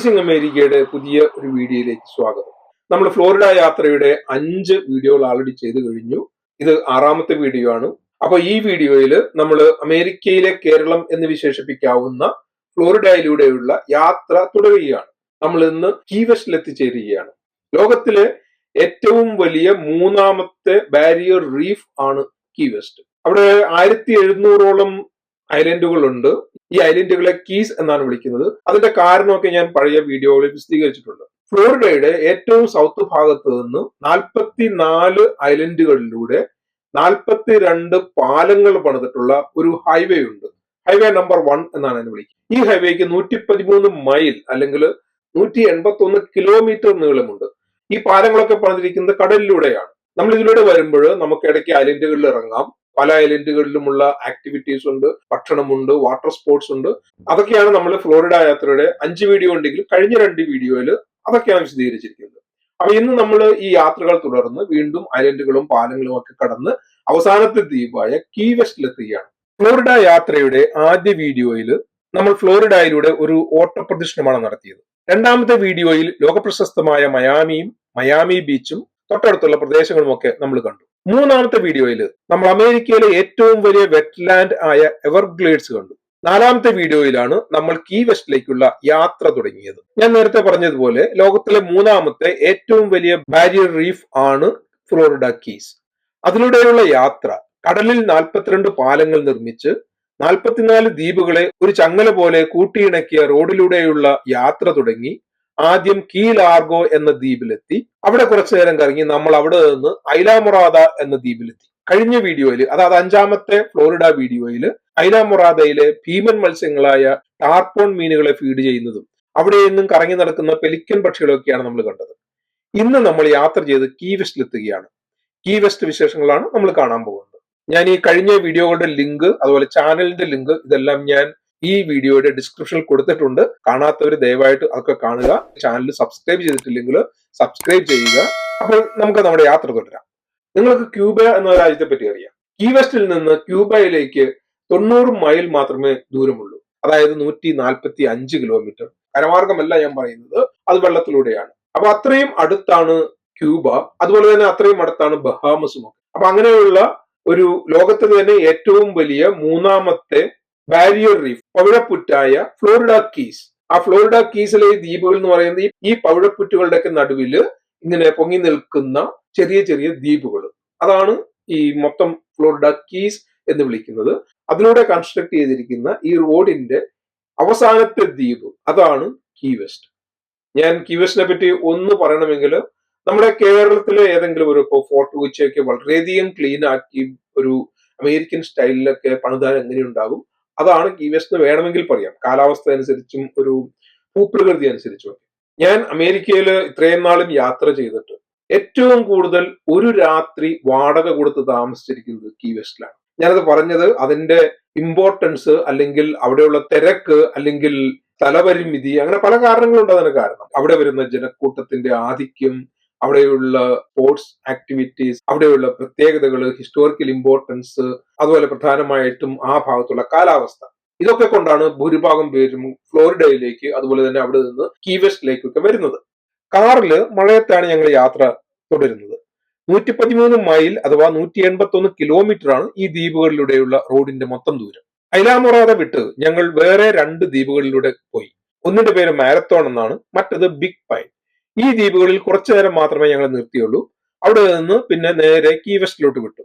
Amazing അമേരിക്കയുടെ പുതിയ ഒരു വീഡിയോയിലേക്ക് സ്വാഗതം. നമ്മൾ ഫ്ലോറിഡ യാത്രയുടെ അഞ്ച് വീഡിയോകൾ ആൾറെഡി ചെയ്തു കഴിഞ്ഞു. ഇത് ആറാമത്തെ വീഡിയോ ആണ്. അപ്പൊ ഈ വീഡിയോയിൽ നമ്മൾ അമേരിക്കയിലെ കേരളം എന്ന് വിശേഷിപ്പിക്കാവുന്ന ഫ്ലോറിഡയിലൂടെയുള്ള യാത്ര തുടരുകയാണ്. നമ്മൾ ഇന്ന് കീവസ്റ്റിൽ എത്തിച്ചേരുകയാണ്. ലോകത്തിലെ ഏറ്റവും വലിയ മൂന്നാമത്തെ ബാരിയർ റീഫ് ആണ് കീവെസ്റ്റ് അവിടെ ആയിരത്തി എഴുന്നൂറോളം ഐലൻഡുകളുണ്ട്. ഈ ഐലൻഡുകളെ കീസ് എന്നാണ് വിളിക്കുന്നത്. അതിന്റെ കാരണമൊക്കെ ഞാൻ പഴയ വീഡിയോകളിൽ വിശദീകരിച്ചിട്ടുണ്ട്. ഫ്ലോറിഡയുടെ ഏറ്റവും സൗത്ത് ഭാഗത്ത് നിന്ന് നാൽപ്പത്തി നാല് ഐലൻഡുകളിലൂടെ നാൽപ്പത്തി രണ്ട് പാലങ്ങൾ പണിതിട്ടുള്ള ഒരു ഹൈവേ ഉണ്ട്. ഹൈവേ നമ്പർ വൺ എന്നാണ് അതിനെ വിളിക്കുന്നത്. ഈ ഹൈവേക്ക് നൂറ്റി പതിമൂന്ന് മൈൽ അല്ലെങ്കിൽ നൂറ്റി എൺപത്തി ഒന്ന് കിലോമീറ്റർ നീളമുണ്ട്. ഈ പാലങ്ങളൊക്കെ പണിതിരിക്കുന്നത് കടലിലൂടെയാണ്. നമ്മൾ ഇതിലൂടെ വരുമ്പോൾ നമുക്ക് ഇടയ്ക്ക് ഐലൻഡുകളിൽ ഇറങ്ങാം. പല ഐലൻഡുകളിലുമുള്ള ആക്ടിവിറ്റീസ് ഉണ്ട് ഭക്ഷണമുണ്ട് വാട്ടർ സ്പോർട്സ് ഉണ്ട്. അതൊക്കെയാണ് നമ്മൾ ഫ്ലോറിഡ യാത്രയുടെ അഞ്ച് വീഡിയോ ഉണ്ടെങ്കിൽ കഴിഞ്ഞ രണ്ട് വീഡിയോയിൽ അതൊക്കെയാണ് വിശദീകരിച്ചിരിക്കുന്നത്. അപ്പൊ ഇന്ന് നമ്മൾ ഈ യാത്രകൾ തുടർന്ന് വീണ്ടും ഐലൻഡുകളും പാലങ്ങളും ഒക്കെ കടന്ന് അവസാനത്തെ ദ്വീപായ കീ വെസ്റ്റിലെത്തുകയാണ് ഫ്ലോറിഡ യാത്രയുടെ ആദ്യ വീഡിയോയിൽ നമ്മൾ ഫ്ലോറിഡയിലൂടെ ഒരു ഓട്ടപ്രദക്ഷിണമാണ് നടത്തിയത്. രണ്ടാമത്തെ വീഡിയോയിൽ ലോകപ്രശസ്തമായ മയാമിയും മയാമി ബീച്ചും തൊട്ടടുത്തുള്ള പ്രദേശങ്ങളുമൊക്കെ നമ്മൾ കണ്ടു. മൂന്നാമത്തെ വീഡിയോയിൽ നമ്മൾ അമേരിക്കയിലെ ഏറ്റവും വലിയ വെറ്റ്ലാൻഡ് ആയ എവർഗ്ലേഡ്സ് കണ്ടു. നാലാമത്തെ വീഡിയോയിലാണ് നമ്മൾ കീ വെസ്റ്റിലേക്കുള്ള യാത്ര തുടങ്ങിയത്. ഞാൻ നേരത്തെ പറഞ്ഞതുപോലെ ലോകത്തിലെ മൂന്നാമത്തെ ഏറ്റവും വലിയ ബാരിയർ റീഫ് ആണ് ഫ്ലോറിഡ കീസ് അതിലൂടെയുള്ള യാത്ര കടലിൽ നാൽപ്പത്തിരണ്ട് പാലങ്ങൾ നിർമ്മിച്ച് നാൽപ്പത്തിനാല് ദ്വീപുകളെ ഒരു ചങ്ങല പോലെ കൂട്ടിയിണക്കിയ റോഡിലൂടെയുള്ള യാത്ര തുടങ്ങി. ആദ്യം കീ ലാർഗോ എന്ന ദ്വീപിലെത്തി. അവിടെ കുറച്ചു നേരം കറങ്ങി നമ്മൾ അവിടെ നിന്ന് ഐലാമുറാദ എന്ന ദ്വീപിലെത്തി. കഴിഞ്ഞ വീഡിയോയിൽ അതായത് അഞ്ചാമത്തെ ഫ്ലോറിഡ വീഡിയോയിൽ ഐലാമുറാദയിലെ ഭീമൻ മത്സ്യങ്ങളായ ടാർപോൺ മീനുകളെ ഫീഡ് ചെയ്യുന്നതും അവിടെ നിന്നും കറങ്ങി നടക്കുന്ന പെലിക്കൻ പക്ഷികളൊക്കെയാണ് നമ്മൾ കണ്ടത്. ഇന്ന് നമ്മൾ യാത്ര ചെയ്ത് കീ വെസ്റ്റിലെത്തുകയാണ് കീ വെസ്റ്റ് വിശേഷങ്ങളാണ് നമ്മൾ കാണാൻ പോകുന്നത്. ഞാൻ ഈ കഴിഞ്ഞ വീഡിയോകളുടെ ലിങ്ക് അതുപോലെ ചാനലിന്റെ ലിങ്ക് ഇതെല്ലാം ഞാൻ ഈ വീഡിയോയുടെ ഡിസ്ക്രിപ്ഷനിൽ കൊടുത്തിട്ടുണ്ട്. കാണാത്തവർ ദയവായിട്ട് അതൊക്കെ കാണുക. ചാനൽ സബ്സ്ക്രൈബ് ചെയ്തിട്ടില്ലെങ്കിൽ സബ്സ്ക്രൈബ് ചെയ്യുക. അപ്പോൾ നമുക്ക് നമ്മുടെ യാത്ര തുടരാം. നിങ്ങൾക്ക് ക്യൂബ എന്ന രാജ്യത്തെ പറ്റി അറിയാം. കീ വെസ്റ്റിൽ നിന്ന് ക്യൂബയിലേക്ക് തൊണ്ണൂറ് മൈൽ മാത്രമേ ദൂരമുള്ളൂ. അതായത് നൂറ്റി നാൽപ്പത്തി അഞ്ച് കിലോമീറ്റർ കരമാർഗമല്ല ഞാൻ പറയുന്നത്. അത് വെള്ളത്തിലൂടെയാണ്. അപ്പൊ അത്രയും അടുത്താണ് ക്യൂബ. അതുപോലെ തന്നെ അത്രയും അടുത്താണ് ബഹാമസും അപ്പൊ അങ്ങനെയുള്ള ഒരു ലോകത്തിൽ തന്നെ ഏറ്റവും വലിയ മൂന്നാമത്തെ ബാരിയർ റീഫ് പവിഴപ്പുറ്റായ ഫ്ലോറിഡ കീസ്. ആ ഫ്ലോറിഡ കീസിലെ ഈ ദ്വീപുകൾ എന്ന് പറയുന്നത് ഈ- പവിഴപ്പുറ്റുകളുടെയൊക്കെ നടുവിൽ ഇങ്ങനെ പൊങ്ങി നിൽക്കുന്ന ചെറിയ ചെറിയ ദ്വീപുകൾ അതാണ് ഈ മൊത്തം ഫ്ലോറിഡ കീസ് എന്ന് വിളിക്കുന്നത്. അതിലൂടെ കൺസ്ട്രക്ട് ചെയ്തിരിക്കുന്ന ഈ റോഡിന്റെ അവസാനത്തെ ദ്വീപ് അതാണ് കീവെസ്റ്റ് ഞാൻ കീ വെസ്റ്റിനെ പറ്റി ഒന്ന് പറയണമെങ്കിൽ നമ്മുടെ കേരളത്തിലെ ഏതെങ്കിലും ഒരു ഇപ്പോൾ ഫോർട്ട് കൊച്ചിയൊക്കെ വളരെയധികം ക്ലീൻ ആക്കി ഒരു അമേരിക്കൻ സ്റ്റൈലിലൊക്കെ പണിതാൽ എങ്ങനെയുണ്ടാകും? അതാണ് ഗീവേഷന് വേണമെങ്കിൽ പറയാം. കാലാവസ്ഥ അനുസരിച്ചും ഒരു ഭൂപ്രകൃതി അനുസരിച്ചും ഞാൻ അമേരിക്കയിൽ ഇത്രയും നാളും യാത്ര ചെയ്തിട്ട് ഏറ്റവും കൂടുതൽ ഒരു രാത്രി വാടക കൊടുത്ത് താമസിച്ചിരിക്കുന്നത് കീവെസ്റ്റിലാണ് ഞാനത് പറഞ്ഞത് അതിന്റെ ഇമ്പോർട്ടൻസ് അല്ലെങ്കിൽ അവിടെയുള്ള തിരക്ക് അല്ലെങ്കിൽ സ്ഥലപരിമിതി അങ്ങനെ പല കാരണങ്ങളുണ്ട് അതിന് കാരണം. അവിടെ വരുന്ന ജനക്കൂട്ടത്തിന്റെ ആധിക്യം അവിടെയുള്ള സ്പോർട്സ് ആക്ടിവിറ്റീസ് അവിടെയുള്ള പ്രത്യേകതകൾ ഹിസ്റ്റോറിക്കൽ ഇമ്പോർട്ടൻസ് അതുപോലെ പ്രധാനമായിട്ടും ആ ഭാഗത്തുള്ള കാലാവസ്ഥ. ഇതൊക്കെ കൊണ്ടാണ് ഭൂരിഭാഗം പേരും ഫ്ലോറിഡയിലേക്ക് അതുപോലെ തന്നെ അവിടെ നിന്ന് കീവെസ്റ്റിലേക്കൊക്കെ വരുന്നത്. കാറിൽ മഴയത്താണ് ഞങ്ങൾ യാത്ര തുടരുന്നത്. നൂറ്റി പതിമൂന്ന് മൈൽ അഥവാ നൂറ്റി എൺപത്തി ഒന്ന് കിലോമീറ്റർ ആണ് ഈ ദ്വീപുകളിലൂടെയുള്ള റോഡിന്റെ മൊത്തം ദൂരം. ഐലാമൊറാദ വിട്ട് ഞങ്ങൾ വേറെ രണ്ട് ദ്വീപുകളിലൂടെ പോയി. ഒന്നിന്റെ പേര് മാരത്തോൺ എന്നാണ് മറ്റത് ബിഗ് പൈൻ. ഈ ദ്വീപുകളിൽ കുറച്ചു നേരം മാത്രമേ ഞങ്ങൾ നിർത്തിയുള്ളൂ. അവിടെ നിന്ന് പിന്നെ നേരെ കീ വെസ്റ്റിലോട്ട് വിട്ടു.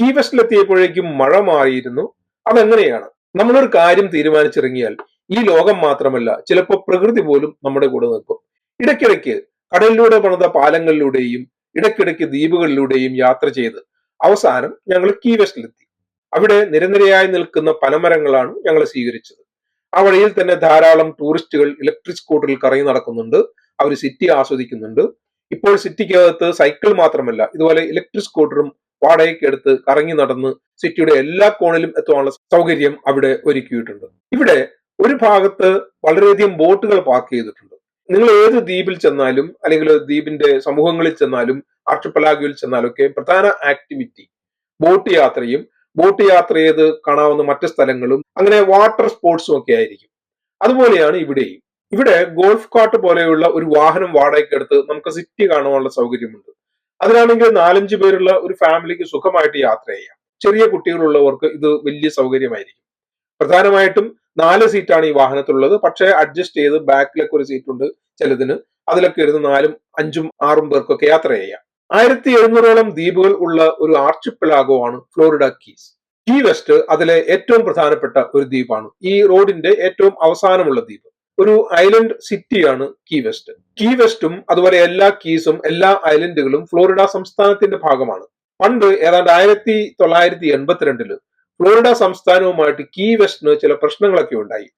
കീ വെസ്റ്റിലെത്തിയപ്പോഴേക്കും മഴ മാറിയിരുന്നു. അതെങ്ങനെയാണ്. നമ്മളൊരു കാര്യം തീരുമാനിച്ചിറങ്ങിയാൽ ഈ ലോകം മാത്രമല്ല ചിലപ്പോൾ പ്രകൃതി പോലും നമ്മുടെ കൂടെ നിൽക്കും. ഇടയ്ക്കിടയ്ക്ക് കടലിലൂടെ പണിത പാലങ്ങളിലൂടെയും ഇടയ്ക്കിടയ്ക്ക് ദ്വീപുകളിലൂടെയും യാത്ര ചെയ്ത് അവസാനം ഞങ്ങൾ കീ വെസ്റ്റിലെത്തി അവിടെ നിരനിരയായി നിൽക്കുന്ന പനമരങ്ങളാണ് ഞങ്ങൾ സ്വീകരിച്ചത്. ആ വഴിയിൽ തന്നെ ധാരാളം ടൂറിസ്റ്റുകൾ ഇലക്ട്രിക് സ്കൂട്ടറിൽ കറങ്ങി നടക്കുന്നുണ്ട്. അവർ സിറ്റി ആസ്വദിക്കുന്നുണ്ട്. ഇപ്പോൾ സിറ്റിക്കകത്ത് സൈക്കിൾ മാത്രമല്ല ഇതുപോലെ ഇലക്ട്രിക് സ്കൂട്ടറും വാടകയ്ക്ക് എടുത്ത് കറങ്ങി നടന്ന് സിറ്റിയുടെ എല്ലാ കോണിലും എത്തുവാനുള്ള സൗകര്യം അവിടെ ഒരുക്കിയിട്ടുണ്ട്. ഇവിടെ ഒരു ഭാഗത്ത് വളരെയധികം ബോട്ടുകൾ പാർക്ക് ചെയ്തിട്ടുണ്ട്. നിങ്ങൾ ഏത് ദ്വീപിൽ ചെന്നാലും അല്ലെങ്കിൽ ദ്വീപിന്റെ സമൂഹങ്ങളിൽ ചെന്നാലും ആർട്ടിപ്പലാഗുവിൽ ചെന്നാലും ഒക്കെ പ്രധാന ആക്ടിവിറ്റി ബോട്ട് യാത്രയും ബോട്ട് യാത്ര ചെയ്ത് കാണാവുന്ന മറ്റ് സ്ഥലങ്ങളും അങ്ങനെ വാട്ടർ സ്പോർട്സും ഒക്കെ ആയിരിക്കും. അതുപോലെയാണ് ഇവിടെയും. ഇവിടെ ഗോൾഫ് കാർട്ട് പോലെയുള്ള ഒരു വാഹനം വാടകയ്ക്ക് എടുത്ത് നമുക്ക് സിറ്റി കാണുവാനുള്ള സൗകര്യമുണ്ട്. അതിനാണെങ്കിൽ നാലഞ്ച് പേരുള്ള ഒരു ഫാമിലിക്ക് സുഖമായിട്ട് യാത്ര ചെയ്യാം. ചെറിയ കുട്ടികളുള്ളവർക്ക് ഇത് വലിയ സൗകര്യമായിരിക്കും. പ്രധാനമായിട്ടും നാല് സീറ്റാണ് ഈ വാഹനത്തിലുള്ളത്. പക്ഷേ അഡ്ജസ്റ്റ് ചെയ്ത് ബാക്കിലൊക്കെ ഒരു സീറ്റ് ഉണ്ട് ചിലതിന്. അതിലൊക്കെ ഇരുന്ന് നാലും അഞ്ചും ആറും പേർക്കൊക്കെ യാത്ര ചെയ്യാം. ആയിരത്തി എഴുന്നൂറോളം ദ്വീപുകൾ ഉള്ള ഒരു archipelago Florida Keys. Key West അതിലെ ഏറ്റവും പ്രധാനപ്പെട്ട ഒരു ദ്വീപാണ്. ഈ റോഡിന്റെ ഏറ്റവും അവസാനമുള്ള ദ്വീപ്. ഒരു ഐലൻഡ് സിറ്റിയാണ് കീ വെസ്റ്റ്. കീ വെസ്റ്റും അതുപോലെ എല്ലാ കീസും എല്ലാ ഐലൻഡുകളും ഫ്ലോറിഡ സംസ്ഥാനത്തിന്റെ ഭാഗമാണ്. പണ്ട് ഏതാണ്ട് ആയിരത്തി തൊള്ളായിരത്തി എൺപത്തിരണ്ടിൽ ഫ്ലോറിഡ സംസ്ഥാനവുമായിട്ട് കീ വെസ്റ്റിന് ചില പ്രശ്നങ്ങളൊക്കെ ഉണ്ടായി.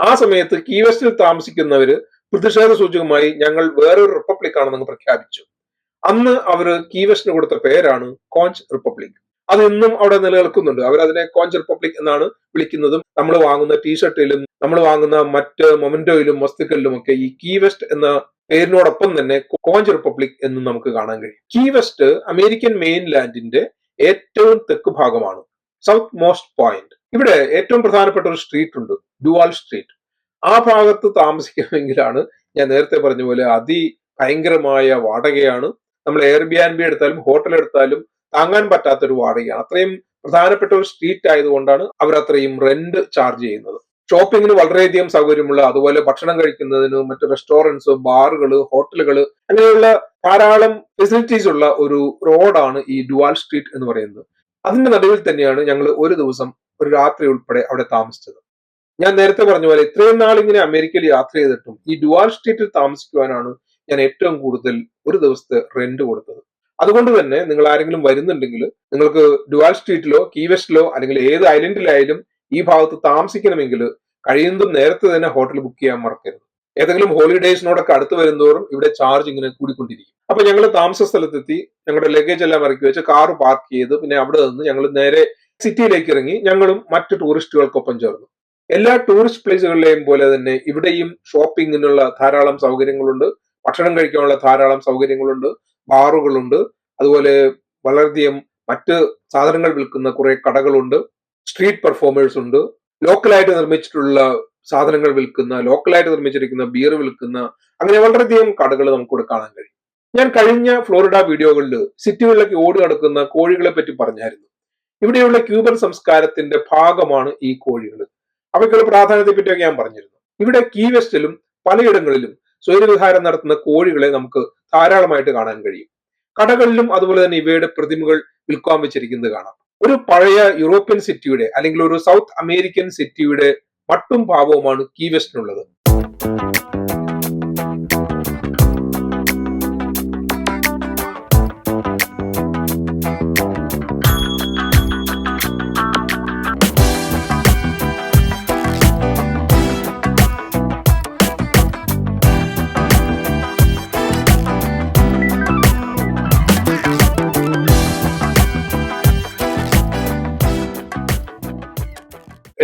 ആ സമയത്ത് കീ വെസ്റ്റിൽ താമസിക്കുന്നവര് പ്രതിഷേധ സൂചകമായി ഞങ്ങൾ വേറൊരു റിപ്പബ്ലിക് ആണെന്ന് പ്രഖ്യാപിച്ചു. അന്ന് അവർ കീ വെസ്റ്റിന് കൊടുത്ത പേരാണ് കോഞ്ച് റിപ്പബ്ലിക്. അത് ഇന്നും അവിടെ നിലനിൽക്കുന്നുണ്ട്. അവരതിനെ അതിനെ പബ്ലിക് എന്നാണ് വിളിക്കുന്നതും നമ്മൾ വാങ്ങുന്ന ടീഷർട്ടിലും നമ്മൾ വാങ്ങുന്ന മറ്റ് മൊമെന്റോയിലും വസ്തുക്കളിലും ഒക്കെ ഈ കീ വെസ്റ്റ് എന്ന പേരിനോടൊപ്പം തന്നെ കോഞ്ചർ പബ്ലിക് എന്ന് നമുക്ക് കാണാൻ കഴിയും. കീ വെസ്റ്റ് അമേരിക്കൻ മെയിൻ ലാൻഡിന്റെ ഏറ്റവും തെക്ക് ഭാഗമാണ്. സൗത്ത് മോസ്റ്റ് പോയിന്റ് ഇവിടെ ഏറ്റവും പ്രധാനപ്പെട്ട ഒരു സ്ട്രീറ്റ് ഉണ്ട്. ഡുവാൾ സ്ട്രീറ്റ് ആ ഭാഗത്ത് താമസിക്കണമെങ്കിലാണ് ഞാൻ നേരത്തെ പറഞ്ഞ പോലെ അതി ഭയങ്കരമായ വാടകയാണ്. നമ്മൾ എയർ ബി ആൻഡ് ബി എടുത്താലും ഹോട്ടൽ എടുത്താലും താങ്ങാൻ പറ്റാത്ത ഒരു വാടകയാണ്. അത്രയും പ്രധാനപ്പെട്ട ഒരു സ്ട്രീറ്റ് ആയതുകൊണ്ടാണ് അവർ അത്രയും റെന്റ് ചാർജ് ചെയ്യുന്നത്. ഷോപ്പിങ്ങിന് വളരെയധികം സൗകര്യമുള്ള അതുപോലെ ഭക്ഷണം കഴിക്കുന്നതിന് മറ്റു റെസ്റ്റോറന്റ്സ് ബാറുകൾ ഹോട്ടലുകൾ അങ്ങനെയുള്ള ധാരാളം ഫെസിലിറ്റീസ് ഉള്ള ഒരു റോഡാണ് ഈ ഡുവാൽ സ്ട്രീറ്റ് എന്ന് പറയുന്നത്. അതിന്റെ നടുവിൽ തന്നെയാണ് ഞങ്ങൾ ഒരു ദിവസം ഒരു രാത്രി ഉൾപ്പെടെ അവിടെ താമസിച്ചത്. ഞാൻ നേരത്തെ പറഞ്ഞ പോലെ ഇത്രയും നാൾ ഇങ്ങനെ അമേരിക്കയിൽ യാത്ര ചെയ്തിട്ടും ഈ ഡുവാൽ സ്ട്രീറ്റിൽ താമസിക്കുവാനാണ് ഞാൻ ഏറ്റവും കൂടുതൽ ഒരു ദിവസത്തെ റെന്റ് കൊടുത്തത്. അതുകൊണ്ട് തന്നെ നിങ്ങൾ ആരെങ്കിലും വരുന്നുണ്ടെങ്കിൽ നിങ്ങൾക്ക് ഡുവാൽ സ്ട്രീറ്റിലോ കീ വെസ്റ്റിലോ അല്ലെങ്കിൽ ഏത് ഐലൻഡിലായാലും ഈ ഭാഗത്ത് താമസിക്കണമെങ്കിൽ കഴിയുന്നതും നേരത്തെ തന്നെ ഹോട്ടൽ ബുക്ക് ചെയ്യാൻ മറക്കരുത്. ഏതെങ്കിലും ഹോളിഡേയ്സിനോടൊക്കെ അടുത്ത് വരുന്നതോറും ഇവിടെ ചാർജ് ഇങ്ങനെ കൂടിക്കൊണ്ടിരിക്കും. അപ്പൊ ഞങ്ങൾ താമസ സ്ഥലത്തെത്തി ഞങ്ങളുടെ ലഗേജ് എല്ലാം ഇറക്കി വെച്ച് കാർ പാർക്ക് ചെയ്ത് പിന്നെ അവിടെ നിന്ന് ഞങ്ങൾ നേരെ സിറ്റിയിലേക്ക് ഇറങ്ങി ഞങ്ങളും മറ്റ് ടൂറിസ്റ്റുകൾക്കൊപ്പം ചേർന്നു. എല്ലാ ടൂറിസ്റ്റ് പ്ലേസുകളിലെയും പോലെ തന്നെ ഇവിടെയും ഷോപ്പിങ്ങിനുള്ള ധാരാളം സൗകര്യങ്ങളുണ്ട്. ഭക്ഷണം കഴിക്കാനുള്ള ധാരാളം സൗകര്യങ്ങളുണ്ട്. ബാറുകളുണ്ട്. അതുപോലെ വളരെയധികം മറ്റ് സാധനങ്ങൾ വിൽക്കുന്ന കുറെ കടകളുണ്ട്. സ്ട്രീറ്റ് പെർഫോമേഴ്സ് ഉണ്ട്. ലോക്കലായിട്ട് നിർമ്മിച്ചിട്ടുള്ള സാധനങ്ങൾ വിൽക്കുന്ന ലോക്കലായിട്ട് നിർമ്മിച്ചിരിക്കുന്ന ബിയർ വിൽക്കുന്ന അങ്ങനെ വളരെയധികം കടകൾ നമുക്കിവിടെ കാണാൻ കഴിയും. ഞാൻ കഴിഞ്ഞ ഫ്ലോറിഡ വീഡിയോകളിൽ സിറ്റികളിലേക്ക് ഓടി നടക്കുന്ന കോഴികളെ പറ്റി പറഞ്ഞായിരുന്നു. ഇവിടെയുള്ള ക്യൂബൻ സംസ്കാരത്തിന്റെ ഭാഗമാണ് ഈ കോഴികൾ അവയ്ക്കുള്ള പ്രാധാന്യത്തെ പറ്റിയൊക്കെ ഞാൻ പറഞ്ഞിരുന്നു. ഇവിടെ കീ വെസ്റ്റിലും പലയിടങ്ങളിലും സ്വൈരവിഹാരം നടത്തുന്ന കോഴികളെ നമുക്ക് ധാരാളമായിട്ട് കാണാൻ കഴിയും. കടകളിലും അതുപോലെ തന്നെ ഇവയുടെ പ്രതിമകൾ വിൽക്കാൻ വെച്ചിരിക്കുന്നത് കാണാം. ഒരു പഴയ യൂറോപ്യൻ സിറ്റിയുടെ അല്ലെങ്കിൽ ഒരു സൗത്ത് അമേരിക്കൻ സിറ്റിയുടെ മട്ടും ഭാവവുമാണ് കീ വെസ്റ്റിനുള്ളത്.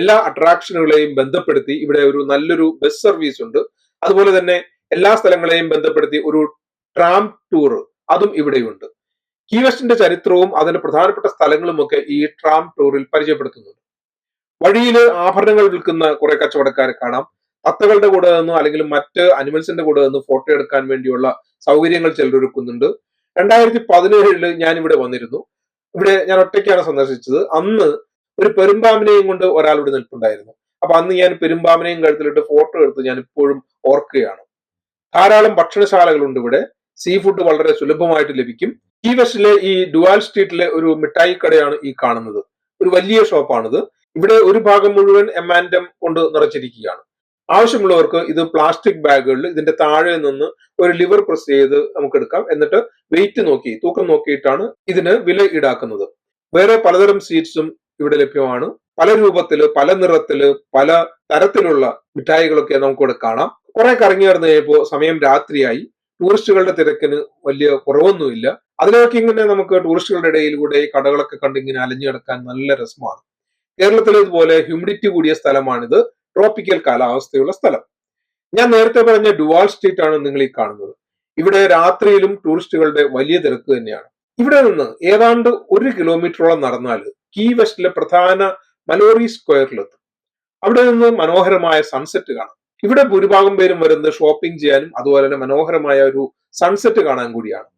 എല്ലാ അട്രാക്ഷനുകളെയും ബന്ധപ്പെടുത്തി ഇവിടെ ഒരു നല്ലൊരു ബസ് സർവീസ് ഉണ്ട്. അതുപോലെ തന്നെ എല്ലാ സ്ഥലങ്ങളെയും ബന്ധപ്പെടുത്തി ഒരു ട്രാം ടൂർ അതും ഇവിടെയുണ്ട്. കീ വെസ്റ്റിന്റെ ചരിത്രവും അതിന്റെ പ്രധാനപ്പെട്ട സ്ഥലങ്ങളും ഒക്കെ ഈ ട്രാം ടൂറിൽ പരിചയപ്പെടുത്തുന്നുണ്ട്. വഴിയിൽ ആഭരണങ്ങൾ വിൽക്കുന്ന കുറെ കച്ചവടക്കാരെ കാണാം. തത്തകളുടെ കൂടെ നിന്നും അല്ലെങ്കിൽ മറ്റ് അനിമൽസിന്റെ കൂടെ നിന്ന് ഫോട്ടോ എടുക്കാൻ വേണ്ടിയുള്ള സൗകര്യങ്ങൾ ചിലരൊരുക്കുന്നുണ്ട്. രണ്ടായിരത്തി പതിനേഴിൽ ഞാൻ ഇവിടെ വന്നിരുന്നു. ഇവിടെ ഞാൻ ഒറ്റയ്ക്കാണ് സന്ദർശിച്ചത്. അന്ന് ഒരു പെരുമ്പാമ്പിനെയും കൊണ്ട് ഒരാൾ ഇവിടെ നിൽപ്പുണ്ടായിരുന്നു. അപ്പൊ അന്ന് ഞാൻ പെരുമ്പാമ്പിനെയും കഴുത്തിലിട്ട് ഫോട്ടോ എടുത്ത് ഞാൻ ഇപ്പോഴും ഓർക്കുകയാണ്. ധാരാളം ഭക്ഷണശാലകളുണ്ട് ഇവിടെ. സീ ഫുഡ് വളരെ സുലഭമായിട്ട് ലഭിക്കും. ഈ വെസ്റ്റിലെ ഈ ഡുവാൽ സ്ട്രീറ്റിലെ ഒരു മിഠായി കടയാണ് ഈ കാണുന്നത്. ഒരു വലിയ ഷോപ്പാണിത് ഇവിടെ ഒരു ഭാഗം മുഴുവൻ എം എമാൻഡം കൊണ്ട് നിറച്ചിരിക്കുകയാണ്. ആവശ്യമുള്ളവർക്ക് ഇത് പ്ലാസ്റ്റിക് ബാഗുകളിൽ ഇതിന്റെ താഴെ നിന്ന് ഒരു ലിവർ പ്രസ് ചെയ്ത് നമുക്ക് എടുക്കാം എന്നിട്ട് വെയിറ്റ് നോക്കി തൂക്കം നോക്കിയിട്ടാണ് ഇതിന് വില ഈടാക്കുന്നത്. വേറെ പലതരം സ്വീറ്റ്സും ഇവിടെ ലഭ്യമാണ്. പല രൂപത്തിൽ പല നിറത്തിൽ പല തരത്തിലുള്ള മിഠായികളൊക്കെ നമുക്കിവിടെ കാണാം. കുറെ കറങ്ങി വരുന്ന കഴിഞ്ഞപ്പോൾ സമയം രാത്രിയായി. ടൂറിസ്റ്റുകളുടെ തിരക്കിന് വലിയ കുറവൊന്നുമില്ല. അതിനൊക്കെ ഇങ്ങനെ നമുക്ക് ടൂറിസ്റ്റുകളുടെ ഇടയിലൂടെ കടകളൊക്കെ കണ്ട് ഇങ്ങനെ അലഞ്ഞു കിടക്കാൻ നല്ല രസമാണ്. കേരളത്തിൽ ഇതുപോലെ ഹ്യൂമിഡിറ്റി കൂടിയ സ്ഥലമാണിത്. ട്രോപ്പിക്കൽ കാലാവസ്ഥയുള്ള സ്ഥലം. ഞാൻ നേരത്തെ പറഞ്ഞ ഡുവാൾ സ്ട്രീറ്റ് ആണ് നിങ്ങൾ ഈ കാണുന്നത്. ഇവിടെ രാത്രിയിലും ടൂറിസ്റ്റുകളുടെ വലിയ തിരക്ക് തന്നെയാണ്. ഇവിടെ നിന്ന് ഏതാണ്ട് ഒരു കിലോമീറ്ററോളം നടന്നാൽ കീ വെസ്റ്റിലെ പ്രധാന മലോറി സ്ക്വയറിലെത്തും അവിടെ നിന്ന് മനോഹരമായ സൺസെറ്റ് കാണാം. ഇവിടെ ഭൂരിഭാഗം പേരും വരുന്നത് ഷോപ്പിംഗ് ചെയ്യാനും അതുപോലെ തന്നെ മനോഹരമായ ഒരു സൺസെറ്റ് കാണാൻ കൂടിയാണ്.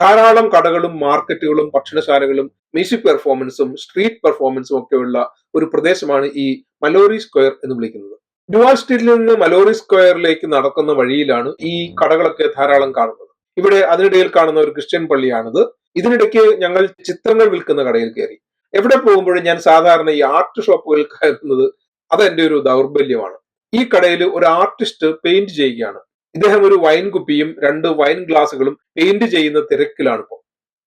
ധാരാളം കടകളും മാർക്കറ്റുകളും ഭക്ഷണശാലകളും മ്യൂസിക് പെർഫോമൻസും സ്ട്രീറ്റ് പെർഫോമൻസും ഒക്കെയുള്ള ഒരു പ്രദേശമാണ് ഈ മലോറി സ്ക്വയർ എന്ന് വിളിക്കുന്നത്. ഡുവാൾ സ്ട്രീറ്റിൽ നിന്ന് മലോറി സ്ക്വയറിലേക്ക് നടക്കുന്ന വഴിയിലാണ് ഈ കടകളൊക്കെ ധാരാളം കാണുന്നത്. ഇവിടെ അതിനിടയിൽ കാണുന്ന ഒരു ക്രിസ്ത്യൻ പള്ളിയാണിത്. ഇതിനിടയ്ക്ക് ഞങ്ങൾ ചിത്രങ്ങൾ വിൽക്കുന്ന കടയിൽ കയറി. എവിടെ പോകുമ്പോഴും ഞാൻ സാധാരണ ഈ ആർട്ട് ഷോപ്പുകളിൽ കയറുന്നത് അതെന്റെ ഒരു ദൗർബല്യമാണ്. ഈ കടയിൽ ഒരു ആർട്ടിസ്റ്റ് പെയിന്റ് ചെയ്യുകയാണ്. ഇദ്ദേഹം ഒരു വൈൻ കുപ്പിയും രണ്ട് വൈൻ ഗ്ലാസുകളും പെയിന്റ് ചെയ്യുന്ന തിരക്കിലാണ് ഇപ്പോൾ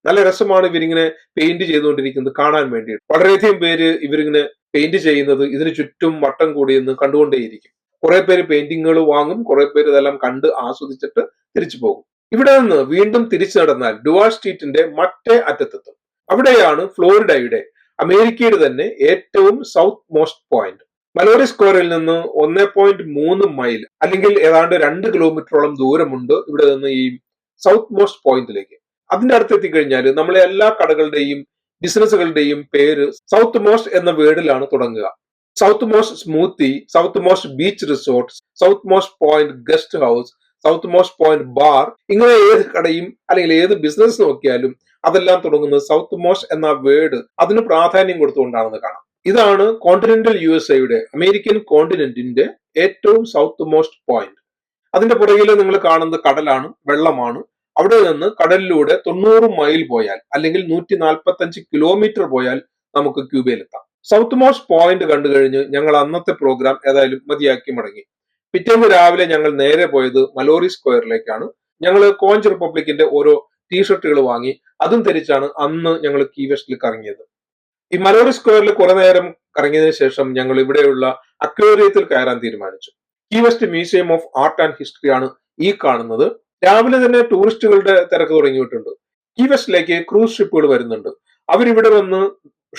നല്ല രസമാണ് ഇവരിങ്ങനെ പെയിന്റ് ചെയ്തുകൊണ്ടിരിക്കുന്നത് കാണാൻ വേണ്ടി. വളരെയധികം പേര് ഇവരിങ്ങനെ പെയിന്റ് ചെയ്യുന്നത് ഇതിന് ചുറ്റും വട്ടം കൂടി നിന്ന് കണ്ടുകൊണ്ടേയിരിക്കും. കുറെ പേര് പെയിന്റിങ്ങുകൾ വാങ്ങും കുറെ പേര് ഇതെല്ലാം കണ്ട് ആസ്വദിച്ചിട്ട് തിരിച്ചു പോകും. ഇവിടെ നിന്ന് വീണ്ടും തിരിച്ചു നടന്നാൽ ഡുവാൾ സ്ട്രീറ്റിന്റെ മറ്റേ അറ്റത്തെത്തും. അവിടെയാണ് ഫ്ലോറിഡയുടെ അമേരിക്കയുടെ തന്നെ ഏറ്റവും സൗത്ത് മോസ്റ്റ് പോയിന്റ് മലോറി സ്ക്വയറിൽ നിന്ന് ഒന്ന് പോയിന്റ് മൂന്ന് മൈൽ അല്ലെങ്കിൽ ഏതാണ്ട് രണ്ട് കിലോമീറ്ററോളം ദൂരമുണ്ട് ഇവിടെ നിന്ന് ഈ സൗത്ത് മോസ്റ്റ് പോയിന്റിലേക്ക് അതിന്റെ അടുത്ത് എത്തിക്കഴിഞ്ഞാൽ നമ്മളെ എല്ലാ കടകളുടെയും ബിസിനസ്സുകളുടെയും പേര് സൗത്ത് മോസ്റ്റ് എന്ന വേർഡിലാണ് തുടങ്ങുക. South most smoothie south most beach resort south most point guest house south most point bar ഇങ്ങനെ ഏത് കടയും അല്ലെങ്കിൽ ഏത് ബിസിനസ് നോക്കിയാലും അതെല്ലാം തുടങ്ങുന്നത് സൗത്ത് മോസ്റ്റ് എന്ന വേർഡ് അതിന് പ്രാധാന്യം കൊടുത്തുകൊണ്ടാണെന്ന് കാണാം. ഇതാണ് കോണ്ടിനെന്റൽ യു എസ് എയുടെ അമേരിക്കൻ കോണ്ടിനെന്റിന്റെ ഏറ്റവും സൗത്ത് മോസ്റ്റ് പോയിന്റ് അതിന്റെ പുറകിൽ നിങ്ങൾ കാണുന്നത് കടലാണ് വെള്ളമാണ്. അവിടെ നിന്ന് കടലിലൂടെ തൊണ്ണൂറ് മൈൽ പോയാൽ അല്ലെങ്കിൽ നൂറ്റി നാൽപ്പത്തി അഞ്ച് കിലോമീറ്റർ പോയാൽ നമുക്ക് ക്യൂബയിലെത്താം. സൗത്ത് മോസ്റ്റ് പോയിന്റ് കണ്ടു കഴിഞ്ഞ് ഞങ്ങൾ അന്നത്തെ പ്രോഗ്രാം ഏതായാലും മതിയാക്കി മടങ്ങി. പിറ്റേന്ന് രാവിലെ ഞങ്ങൾ നേരെ പോയത് മലോറി സ്ക്വയറിലേക്കാണ്. ഞങ്ങൾ കോഞ്ച് റിപ്പബ്ലിക്കിന്റെ ഓരോ ടീഷർട്ടുകൾ വാങ്ങി അതും ധരിച്ചാണ് അന്ന് ഞങ്ങൾ കീവെസ്റ്റിൽ കറങ്ങിയത്. ഈ മലോറി സ്ക്വയറിൽ കുറെ നേരം കറങ്ങിയതിനു ശേഷം ഞങ്ങൾ ഇവിടെയുള്ള അക്വേറിയത്തിൽ കയറാൻ തീരുമാനിച്ചു. Key West museum of art and history ആണ് ഈ കാണുന്നത്. രാവിലെ തന്നെ ടൂറിസ്റ്റുകളുടെ തിരക്ക് തുടങ്ങിയിട്ടുണ്ട്. കീ വെസ്റ്റിലേക്ക് ക്രൂസ് ഷിപ്പുകൾ വരുന്നുണ്ട്. അവരിവിടെ വന്ന്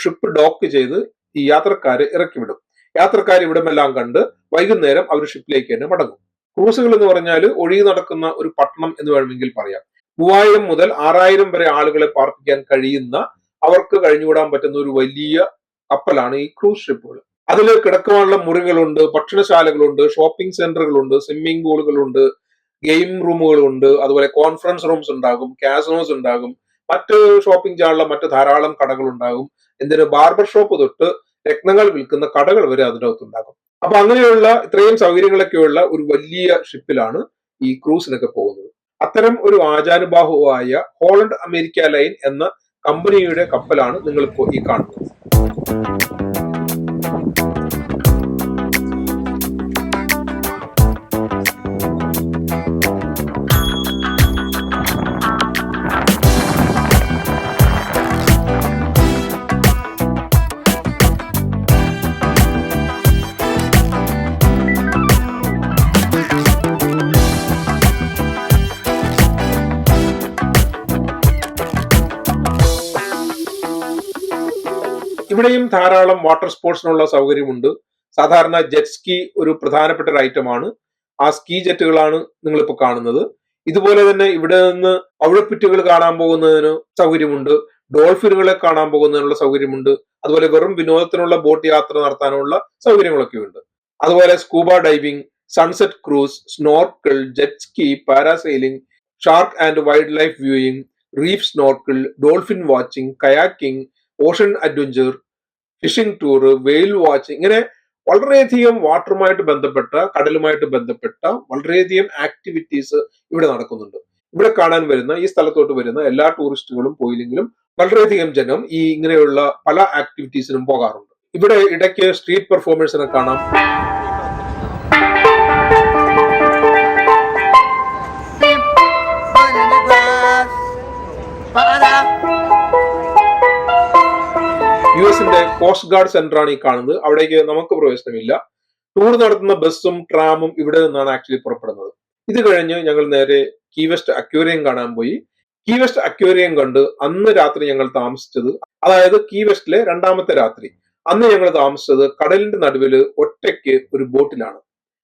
ഷിപ്പ് ഡോക്ക് ചെയ്ത് ഈ യാത്രക്കാരെ ഇറക്കിവിടും. യാത്രക്കാർ ഇവിടമെല്ലാം കണ്ട് വൈകുന്നേരം അവർ ഷിപ്പിലേക്ക് തന്നെ മടങ്ങും. ക്രൂസുകൾ എന്ന് പറഞ്ഞാൽ ഒഴുകി നടക്കുന്ന ഒരു പട്ടണം എന്ന് വേണമെങ്കിൽ പറയാം. മൂവായിരം മുതൽ ആറായിരം വരെ ആളുകളെ പാർപ്പിക്കാൻ കഴിയുന്ന അവർക്ക് കഴിഞ്ഞുകൂടാൻ പറ്റുന്ന ഒരു വലിയ കപ്പലാണ് ഈ ക്രൂസ് ഷിപ്പുകൾ അതിൽ കിടക്കുവാനുള്ള മുറികളുണ്ട് ഭക്ഷണശാലകളുണ്ട് ഷോപ്പിംഗ് സെന്ററുകളുണ്ട് സ്വിമ്മിംഗ് പൂളുകളുണ്ട് ഗെയിം റൂമുകളുണ്ട് അതുപോലെ കോൺഫറൻസ് റൂംസ് ഉണ്ടാകും കാസിനോസ് ഉണ്ടാകും മറ്റ് ഷോപ്പിംഗ് ചാളിലെ മറ്റ് ധാരാളം കടകൾ ഉണ്ടാകും. എന്തിന്? ബാർബർ ഷോപ്പ് തൊട്ട് രത്നങ്ങൾ വിൽക്കുന്ന കടകൾ വരെ അതിനകത്ത് ഉണ്ടാകും. അപ്പൊ അങ്ങനെയുള്ള ഇത്രയും സൗകര്യങ്ങളൊക്കെയുള്ള ഒരു വലിയ ഷിപ്പിലാണ് ഈ ക്രൂസിനൊക്കെ പോകുന്നത്. അത്തരം ഒരു ആചാരബാഹുവായ ഹോളണ്ട് അമേരിക്ക ലൈൻ എന്ന കമ്പനിയുടെ കപ്പലാണ് നിങ്ങൾ ഇപ്പോൾ ഈ കാണുന്നത്. ഇവിടെയും ധാരാളം വാട്ടർ സ്പോർട്സിനുള്ള സൗകര്യമുണ്ട്. സാധാരണ ജെറ്റ് സ്കീ ഒരു പ്രധാനപ്പെട്ട ഒരു ഐറ്റമാണ് ആ സ്കീ ജെറ്റുകളാണ് നിങ്ങളിപ്പോൾ കാണുന്നത്. ഇതുപോലെ തന്നെ ഇവിടെ നിന്ന് ഔഴപ്പിറ്റുകൾ കാണാൻ പോകുന്നതിന് സൗകര്യമുണ്ട്. ഡോൾഫിനുകളെ കാണാൻ പോകുന്നതിനുള്ള സൗകര്യമുണ്ട്. അതുപോലെ വെറും വിനോദത്തിനുള്ള ബോട്ട് യാത്ര നടത്താനുള്ള സൗകര്യങ്ങളൊക്കെ ഉണ്ട് അതുപോലെ scuba diving sunset cruise snorkel jet ski parasailing shark and wildlife viewing reef snorkel dolphin watching kayaking ocean adventure fishing tour whale watching ഇങ്ങനെ വളരെയധികം വാട്ടറുമായിട്ട് ബന്ധപ്പെട്ട കടലുമായിട്ട് ബന്ധപ്പെട്ട വളരെയധികം ആക്ടിവിറ്റീസ് ഇവിടെ നടക്കുന്നുണ്ട്. ഇവിടെ കാണാൻ വരുന്ന ഈ സ്ഥലത്തോട്ട് വരുന്ന എല്ലാ ടൂറിസ്റ്റുകളും പോയില്ലെങ്കിലും വളരെയധികം ജനം ഈ ഇങ്ങനെയുള്ള പല ആക്ടിവിറ്റീസിനും പോകാറുണ്ട്. ഇവിടെ ഇടയ്ക്ക് സ്ട്രീറ്റ് പെർഫോമൻസിനെ കാണാം. യു കോസ്റ്റ് ഗാർഡ് സെന്റർ ആണ് ഈ കാണുന്നത്. അവിടേക്ക് നമുക്ക് പ്രവേശനമില്ല. ടൂർ നടത്തുന്ന ബസ്സും ട്രാമും ഇവിടെ നിന്നാണ് ആക്ച്വലി പുറപ്പെടുന്നത്. ഇത് കഴിഞ്ഞ് ഞങ്ങൾ നേരെ കീവെസ്റ്റ് അക്വേറിയം കാണാൻ പോയി. കീവെസ്റ്റ് അക്വേറിയം കണ്ട് അന്ന് രാത്രി ഞങ്ങൾ താമസിച്ചത് അതായത് കീവെസ്റ്റിലെ രണ്ടാമത്തെ രാത്രി. അന്ന് ഞങ്ങൾ താമസിച്ചത് കടലിന്റെ നടുവിൽ ഒറ്റയ്ക്ക് ഒരു ബോട്ടിലാണ്.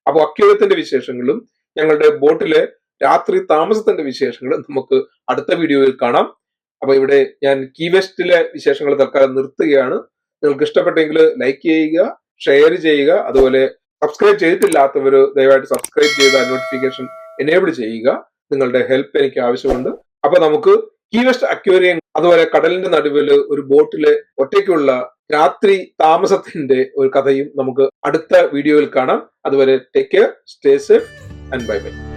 അപ്പോൾ അക്വേറിയത്തിന്റെ വിശേഷങ്ങളും ഞങ്ങളുടെ ബോട്ടിലെ രാത്രി താമസത്തിന്റെ വിശേഷങ്ങളും നമുക്ക് അടുത്ത വീഡിയോയിൽ കാണാം. അപ്പൊ ഇവിടെ ഞാൻ കീവെസ്റ്റിലെ വിശേഷങ്ങൾ തൽക്കാലം നിർത്തുകയാണ്. നിങ്ങൾക്ക് ഇഷ്ടപ്പെട്ടെങ്കിൽ ലൈക്ക് ചെയ്യുക ഷെയർ ചെയ്യുക അതുപോലെ സബ്സ്ക്രൈബ് ചെയ്തിട്ടില്ലാത്തവർ ദയവായിട്ട് സബ്സ്ക്രൈബ് ചെയ്ത നോട്ടിഫിക്കേഷൻ എനേബിൾ ചെയ്യുക. നിങ്ങളുടെ ഹെൽപ്പ് എനിക്ക് ആവശ്യമുണ്ട്. അപ്പൊ നമുക്ക് കീവെസ്റ്റ് അക്വേറിയം അതുപോലെ കടലിന്റെ നടുവിൽ ഒരു ബോട്ടിൽ ഒറ്റയ്ക്കുള്ള രാത്രി താമസത്തിന്റെ ഒരു കഥയും നമുക്ക് അടുത്ത വീഡിയോയിൽ കാണാം. അതുവരെ take care stay safe and bye bye